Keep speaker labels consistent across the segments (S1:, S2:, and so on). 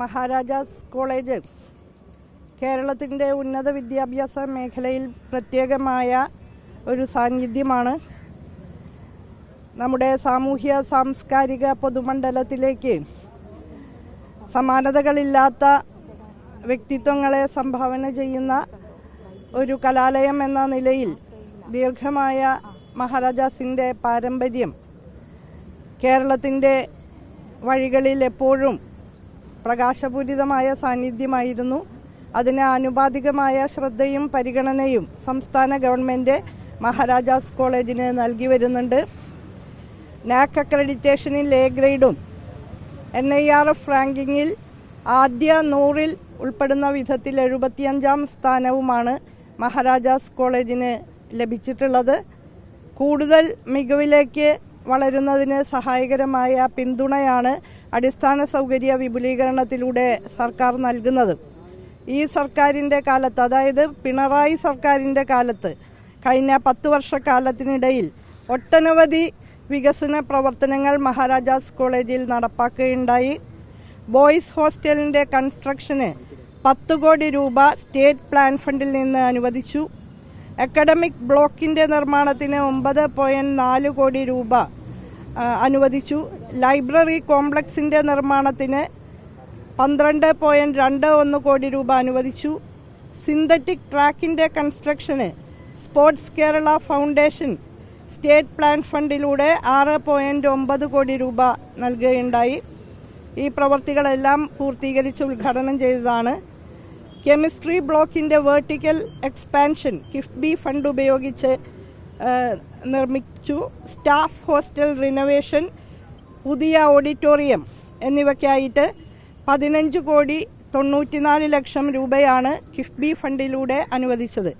S1: Maharajas college കേരളത്തിന്റെ ഉന്നത വിദ്യാഭ്യാസ മേഖലയിൽ പ്രത്യേകമായ ഒരു സാന്നിധ്യമാണ്. നമ്മുടെ സാമൂഹ്യ സാംസ്കാരിക പൊതുമണ്ഡലത്തിലേക്ക് സമാനതകളില്ലാത്ത വ്യക്തിത്വങ്ങളെ സംഭാവന ചെയ്യുന്ന ഒരു കലാലയം എന്ന നിലയിൽ ദീർഘമായ മഹാരാജാസിന്റെ പാരമ്പര്യം കേരളത്തിന്റെ വഴികളിൽ എപ്പോഴും പ്രകാശപൂരിതമായ സാന്നിധ്യമായിരുന്നു. അതിന് ആനുപാതികമായ ശ്രദ്ധയും പരിഗണനയും സംസ്ഥാന ഗവൺമെന്റ് മഹാരാജാസ് കോളേജിന് നൽകി വരുന്നുണ്ട്. നാക് അക്രഡിറ്റേഷനിൽ എ ഗ്രേഡും എൻ ഐ ആർ എഫ് റാങ്കിങ്ങിൽ ആദ്യ നൂറിൽ ഉൾപ്പെടുന്ന വിധത്തിൽ എഴുപത്തിയഞ്ചാം സ്ഥാനവുമാണ് മഹാരാജാസ് കോളേജിന് ലഭിച്ചിട്ടുള്ളത്. കൂടുതൽ മികവിലേക്ക് വളരുന്നതിന് സഹായകരമായ പിന്തുണയാണ് അടിസ്ഥാന സൗകര്യ വിപുലീകരണത്തിലൂടെ സർക്കാർ നൽകുന്നത്. ഈ സർക്കാരിന്റെ കാലത്ത് അതായത് പിണറായി സർക്കാരിന്റെ കാലത്ത് കഴിഞ്ഞ പത്ത് വർഷക്കാലത്തിനിടയിൽ ഒട്ടനവധി വികസന പ്രവർത്തനങ്ങൾ മഹാരാജാസ് കോളേജിൽ നടപ്പാക്കുകയുണ്ടായി. ബോയ്സ് ഹോസ്റ്റലിന്റെ കൺസ്ട്രക്ഷന് പത്ത് കോടി രൂപ സ്റ്റേറ്റ് പ്ലാൻ ഫണ്ടിൽ നിന്ന് അനുവദിച്ചു. അക്കാഡമിക് ബ്ലോക്കിന്റെ നിർമ്മാണത്തിന് ഒമ്പത് പോയിന്റ് നാല് കോടി രൂപ അനുവദിച്ചു. ലൈബ്രറി കോംപ്ലക്സിന്റെ നിർമ്മാണത്തിന് പന്ത്രണ്ട് പോയിന്റ് രണ്ട് ഒന്ന് കോടി രൂപ അനുവദിച്ചു. സിന്തറ്റിക് ട്രാക്കിന്റെ കൺസ്ട്രക്ഷന് sports Kerala foundation state plan ഫണ്ടിലൂടെ ആറ് പോയിന്റ് ഒമ്പത് കോടി രൂപ നൽകുകയുണ്ടായി. ഈ പ്രവർത്തികളെല്ലാം പൂർത്തീകരിച്ച് ഉദ്ഘാടനം ചെയ്തതാണ്. കെമിസ്ട്രി ബ്ലോക്കിന്റെ വേർട്ടിക്കൽ എക്സ്പാൻഷൻ കിഫ്ബി ഫണ്ട് ഉപയോഗിച്ച് നിർമ്മിച്ചു. സ്റ്റാഫ് ഹോസ്റ്റൽ റിനോവേഷൻ പുതിയ ഓഡിറ്റോറിയം എന്നിവയ്ക്കായിട്ട് പതിനഞ്ച് കോടി തൊണ്ണൂറ്റിനാല് ലക്ഷം രൂപയാണ് കിഫ്ബി ഫണ്ടിലൂടെ അനുവദിച്ചത്.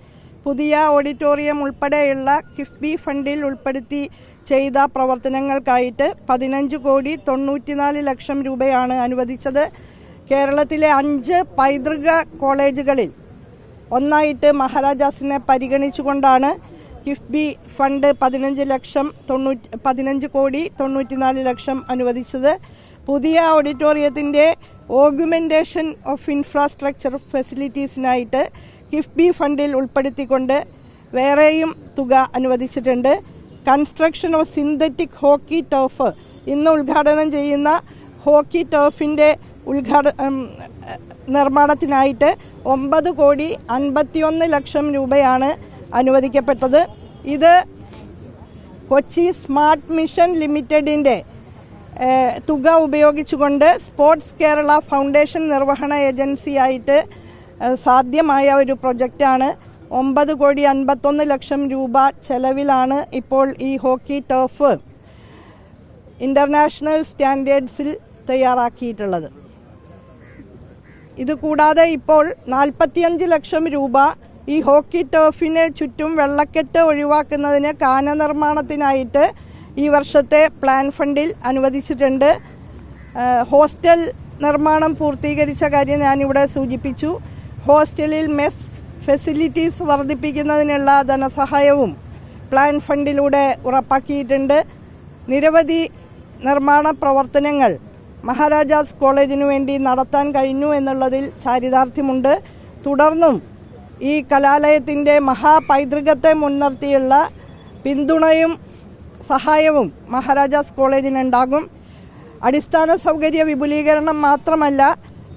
S1: പുതിയ ഓഡിറ്റോറിയം ഉൾപ്പെടെയുള്ള കിഫ്ബി ഫണ്ടിൽ ഉൾപ്പെടുത്തി ചെയ്ത പ്രവർത്തനങ്ങൾക്കായിട്ട് പതിനഞ്ച് കോടി തൊണ്ണൂറ്റിനാല് ലക്ഷം രൂപയാണ് അനുവദിച്ചത്. കേരളത്തിലെ അഞ്ച് പൈതൃക കോളേജുകളിൽ ഒന്നായിട്ട് മഹാരാജാസിനെ പരിഗണിച്ചുകൊണ്ടാണ് കിഫ്ബി ഫണ്ട് പതിനഞ്ച് ലക്ഷം തൊണ്ണൂറ്റി പതിനഞ്ച് കോടി തൊണ്ണൂറ്റിനാല് ലക്ഷം അനുവദിച്ചത്. പുതിയ ഓഡിറ്റോറിയത്തിന്റെ ഓഗ്യുമെന്റേഷൻ ഓഫ് ഇൻഫ്രാസ്ട്രക്ചർ ഫെസിലിറ്റീസിനായിട്ട് കിഫ്ബി ഫണ്ടിൽ ഉൾപ്പെടുത്തിക്കൊണ്ട് വേറെയും തുക അനുവദിച്ചിട്ടുണ്ട്. Construction of synthetic hockey turf ഇന്ന് ഉദ്ഘാടനം ചെയ്യുന്ന ഹോക്കി ടർഫിന്റെ ഉദ്ഘാട നിർമ്മാണത്തിനായിട്ട് ഒമ്പത് കോടി അൻപത്തിയൊന്ന് ലക്ഷം രൂപയാണ് അനുവദിക്കപ്പെട്ടത്. ഇത് കൊച്ചി സ്മാർട്ട് മിഷൻ ലിമിറ്റഡിന്റെ തുക ഉപയോഗിച്ചുകൊണ്ട് സ്പോർട്സ് കേരള ഫൗണ്ടേഷൻ നിർവഹണ ഏജൻസിയായിട്ട് സാധ്യമായ ഒരു പ്രൊജക്റ്റാണ്. ഒമ്പത് കോടി അൻപത്തൊന്ന് ലക്ഷം രൂപ ചെലവിലാണ് ഇപ്പോൾ ഈ ഹോക്കി ടർഫ് ഇന്റർനാഷണൽ സ്റ്റാൻഡേർഡ്സിൽ തയ്യാറാക്കിയിട്ടുള്ളത്. ഇത് കൂടാതെ ഇപ്പോൾ നാൽപ്പത്തിയഞ്ച് ലക്ഷം രൂപ ഈ ഹോക്കി ടോഫിന് ചുറ്റും വെള്ളക്കെട്ട് ഒഴിവാക്കുന്നതിന് കാന നിർമ്മാണത്തിനായിട്ട് ഈ വർഷത്തെ പ്ലാൻ ഫണ്ടിൽ അനുവദിച്ചിട്ടുണ്ട്. ഹോസ്റ്റൽ നിർമ്മാണം പൂർത്തീകരിച്ച കാര്യം ഞാനിവിടെ സൂചിപ്പിച്ചു. ഹോസ്റ്റലിൽ മെസ് ഫെസിലിറ്റീസ് വർദ്ധിപ്പിക്കുന്നതിനുള്ള ധനസഹായവും പ്ലാൻ ഫണ്ടിലൂടെ ഉറപ്പാക്കിയിട്ടുണ്ട്. നിരവധി നിർമ്മാണ പ്രവർത്തനങ്ങൾ മഹാരാജാസ് കോളേജിനു വേണ്ടി നടത്താൻ കഴിഞ്ഞു എന്നുള്ളതിൽ ചാരിതാർത്ഥ്യമുണ്ട്. തുടർന്നും ഈ കലാലയത്തിന്റെ മഹാപൈതൃകത്തെ മുൻനിർത്തിയുള്ള പിന്തുണയും സഹായവും മഹാരാജാസ് കോളേജിനുണ്ടാകും. അടിസ്ഥാന സൗകര്യ വിപുലീകരണം മാത്രമല്ല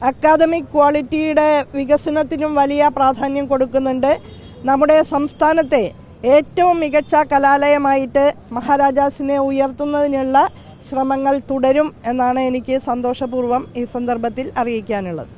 S1: അക്കാദമിക് ക്വാളിറ്റിയുടെ വികസനത്തിനും വലിയ പ്രാധാന്യം കൊടുക്കുന്നുണ്ട്. നമ്മുടെ സംസ്ഥാനത്തെ ഏറ്റവും മികച്ച കലാലയമായിട്ട് മഹാരാജാസിനെ ഉയർത്തുന്നതിനുള്ള ശ്രമങ്ങൾ തുടരും എന്നാണ് എനിക്ക് സന്തോഷപൂർവം ഈ സന്ദർഭത്തിൽ അറിയിക്കാനുള്ളത്.